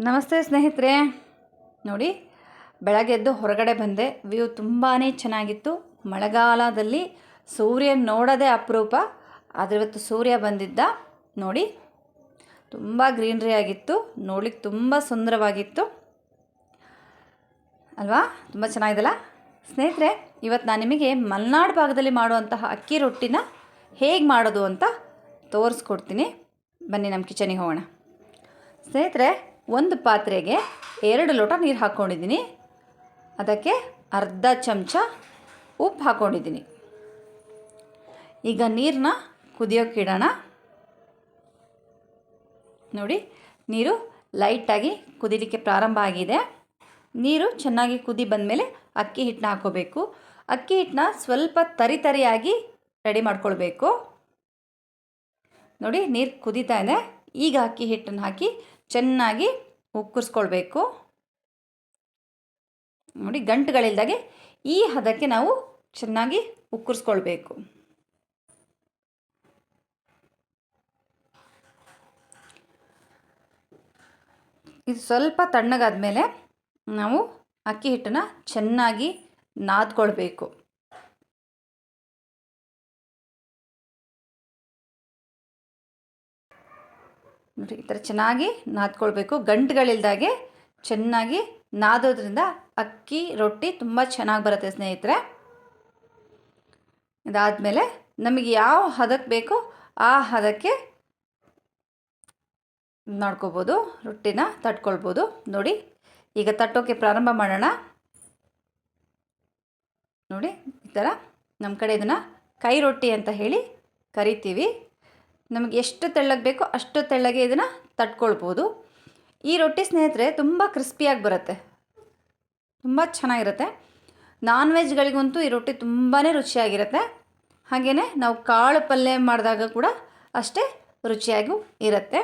ನಮಸ್ತೆ ಸ್ನೇಹಿತರೆ. ನೋಡಿ, ಬೆಳಗ್ಗೆ ಎದ್ದು ಹೊರಗಡೆ ಬಂದೆ. ವ್ಯೂ ತುಂಬಾ ಚೆನ್ನಾಗಿತ್ತು. ಮಳೆಗಾಲದಲ್ಲಿ ಸೂರ್ಯ ನೋಡೋದೇ ಅಪರೂಪ. ಆದರೆ ಇವತ್ತು ಸೂರ್ಯ ಬಂದಿದ್ದ. ನೋಡಿ, ತುಂಬ ಗ್ರೀನ್ರಿ ಆಗಿತ್ತು. ನೋಡ್ಲಿಕ್ಕೆ ತುಂಬ ಸುಂದರವಾಗಿತ್ತು. ಅಲ್ವಾ? ತುಂಬ ಚೆನ್ನಾಗಿದೆಲ್ಲ ಸ್ನೇಹಿತರೆ, ಇವತ್ತು ನಾನು ನಿಮಗೆ ಮಲೆನಾಡು ಭಾಗದಲ್ಲಿ ಮಾಡುವಂತಹ ಅಕ್ಕಿ ರೊಟ್ಟಿನ ಹೇಗೆ ಮಾಡೋದು ಅಂತ ತೋರಿಸ್ಕೊಡ್ತೀನಿ. ಬನ್ನಿ, ನಮ್ಮ ಕಿಚನಿಗೆ ಹೋಗೋಣ. ಸ್ನೇಹಿತರೆ ಒಂದು ಪಾತ್ರೆಗೆ ಎರಡು ಲೋಟ ನೀರು ಹಾಕ್ಕೊಂಡಿದ್ದೀನಿ ಅದಕ್ಕೆ ಅರ್ಧ ಚಮಚ ಉಪ್ಪು ಹಾಕ್ಕೊಂಡಿದ್ದೀನಿ ಈಗ ನೀರನ್ನ ಕುದಿಯೋಕೆ ಇಡೋಣ. ನೋಡಿ, ನೀರು ಲೈಟಾಗಿ ಕುದಿಲಿಕ್ಕೆ ಪ್ರಾರಂಭ ಆಗಿದೆ. ನೀರು ಚೆನ್ನಾಗಿ ಕುದಿ ಬಂದಮೇಲೆ ಅಕ್ಕಿ ಹಿಟ್ಟನ್ನ ಹಾಕೋಬೇಕು. ಅಕ್ಕಿ ಹಿಟ್ಟನ್ನ ಸ್ವಲ್ಪ ತರಿ ತರಿಯಾಗಿ ರೆಡಿ ಮಾಡ್ಕೊಳ್ಬೇಕು. ನೋಡಿ, ನೀರು ಕುದೀತಾ ಇದೆ. ಈಗ ಅಕ್ಕಿ ಹಿಟ್ಟನ್ನು ಹಾಕಿ ಚೆನ್ನಾಗಿ ಉಕ್ಕರಿಸ್ಕೊಳ್ಬೇಕು ನೋಡಿ, ಗಂಟುಗಳಿಲ್ದಾಗೆ ಈ ಹದಕ್ಕೆ ನಾವು ಚೆನ್ನಾಗಿ ಉಕ್ಕರಿಸ್ಕೊಳ್ಬೇಕು ಇದು ಸ್ವಲ್ಪ ತಣ್ಣಗಾದ ಮೇಲೆ ನಾವು ಅಕ್ಕಿ ಹಿಟ್ಟನ್ನು ಚೆನ್ನಾಗಿ ನಾದ್ಕೊಳ್ಬೇಕು. ನೋಡಿ, ಈ ಥರ ಚೆನ್ನಾಗಿ ನಾದ್ಕೊಳ್ಬೇಕು. ಗಂಟುಗಳಿಲ್ದಾಗೆ ಚೆನ್ನಾಗಿ ನಾದೋದ್ರಿಂದ ಅಕ್ಕಿ, ರೊಟ್ಟಿ ತುಂಬ ಚೆನ್ನಾಗಿ ಬರುತ್ತೆ ಸ್ನೇಹಿತರೆ. ಇದಾದಮೇಲೆ ನಮಗೆ ಯಾವ ಹದಕ್ಕೆ ಬೇಕೋ ಆ ಹದಕ್ಕೆ ಮಾಡ್ಕೋಬೋದು ರೊಟ್ಟಿನ ತಟ್ಕೊಳ್ಬೋದು. ನೋಡಿ, ಈಗ ತಟ್ಟೋಕ್ಕೆ ಪ್ರಾರಂಭ ಮಾಡೋಣ. ನೋಡಿ, ಈ ಥರ ನಮ್ಮ ಕಡೆ ಇದನ್ನು ಕೈ ರೊಟ್ಟಿ ಅಂತ ಹೇಳಿ ಕರಿತೀವಿ. ನಮಗೆ ಎಷ್ಟು ತೆಳ್ಳಗೆ ಬೇಕೋ ಅಷ್ಟು ತೆಳ್ಳಗೆ ಇದನ್ನು ತಟ್ಕೊಳ್ಬೋದು. ಈ ರೊಟ್ಟಿ ಸ್ನೇಹಿತರೆ ತುಂಬ ಕ್ರಿಸ್ಪಿಯಾಗಿ ಬರುತ್ತೆ. ತುಂಬ ಚೆನ್ನಾಗಿರುತ್ತೆ. ನಾನ್ ವೆಜ್ಗಳಿಗಂತೂ ಈ ರೊಟ್ಟಿ ತುಂಬಾ ರುಚಿಯಾಗಿರುತ್ತೆ. ಹಾಗೆಯೇ ನಾವು ಕಾಳು ಪಲ್ಯ ಮಾಡಿದಾಗ ಕೂಡ ಅಷ್ಟೇ ರುಚಿಯಾಗೂ ಇರುತ್ತೆ.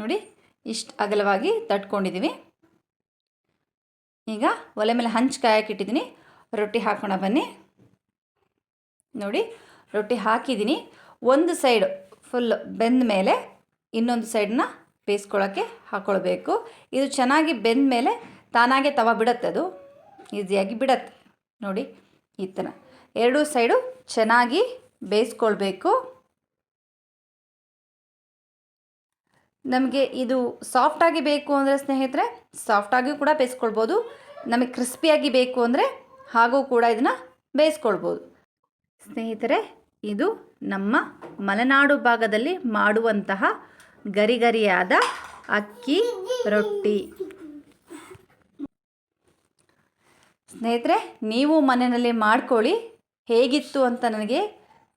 ನೋಡಿ, ಇಷ್ಟು ಅಗಲವಾಗಿ ತಟ್ಕೊಂಡಿದ್ದೀವಿ ಈಗ ಒಲೆ ಮೇಲೆ ಹಂಚು ಕಾಯಕ್ಕಿಟ್ಟಿದ್ದೀನಿ ರೊಟ್ಟಿ ಹಾಕೋಣ ಬನ್ನಿ. ನೋಡಿ, ರೊಟ್ಟಿ ಹಾಕಿದ್ದೀನಿ. ಒಂದು ಸೈಡ್ ಫುಲ್ ಬೆಂದ ಮೇಲೆ ಇನ್ನೊಂದು ಸೈಡನ್ನ ಬೇಯಿಸ್ಕೊಳ್ಳೋಕ್ಕೆ ಹಾಕ್ಕೊಳ್ಬೇಕು ಇದು ಚೆನ್ನಾಗಿ ಬೆಂದ ಮೇಲೆ ತಾನಾಗೆ ತವ ಬಿಡತ್ತೆ ಅದು. ಈಸಿಯಾಗಿ ಬಿಡತ್ತೆ. ನೋಡಿ, ಈ ಥರ. ಎರಡೂ ಸೈಡು ಚೆನ್ನಾಗಿ ಬೇಯಿಸ್ಕೊಳ್ಬೇಕು. ನಮಗೆ ಇದು ಸಾಫ್ಟಾಗಿ ಬೇಕು ಅಂದರೆ ಸ್ನೇಹಿತರೆ ಸಾಫ್ಟಾಗಿಯೂ ಕೂಡ ಬೇಯಿಸ್ಕೊಳ್ಬೋದು. ನಮಗೆ ಕ್ರಿಸ್ಪಿಯಾಗಿ ಬೇಕು ಅಂದರೆ ಹಾಗೂ ಕೂಡ ಇದನ್ನು ಬೇಯಿಸ್ಕೊಳ್ಬೋದು. ಸ್ನೇಹಿತರೆ ಇದು ನಮ್ಮ ಮಲೆನಾಡು ಭಾಗದಲ್ಲಿ ಮಾಡುವಂತಹ ಗರಿಗರಿಯಾದ ಅಕ್ಕಿ ರೊಟ್ಟಿ. ಸ್ನೇಹಿತರೆ, ನೀವು ಮನೆಯಲ್ಲಿ ಮಾಡ್ಕೊಳ್ಳಿ. ಹೇಗಿತ್ತು ಅಂತ ನನಗೆ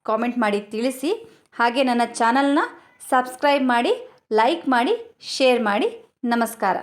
ಕಾಮೆಂಟ್ ಮಾಡಿ ತಿಳಿಸಿ. ಹಾಗೆ ನನ್ನ ಚಾನಲ್ನ ಸಬ್ಸ್ಕ್ರೈಬ್ ಮಾಡಿ ಲೈಕ್ ಮಾಡಿ ಶೇರ್ ಮಾಡಿ. ನಮಸ್ಕಾರ.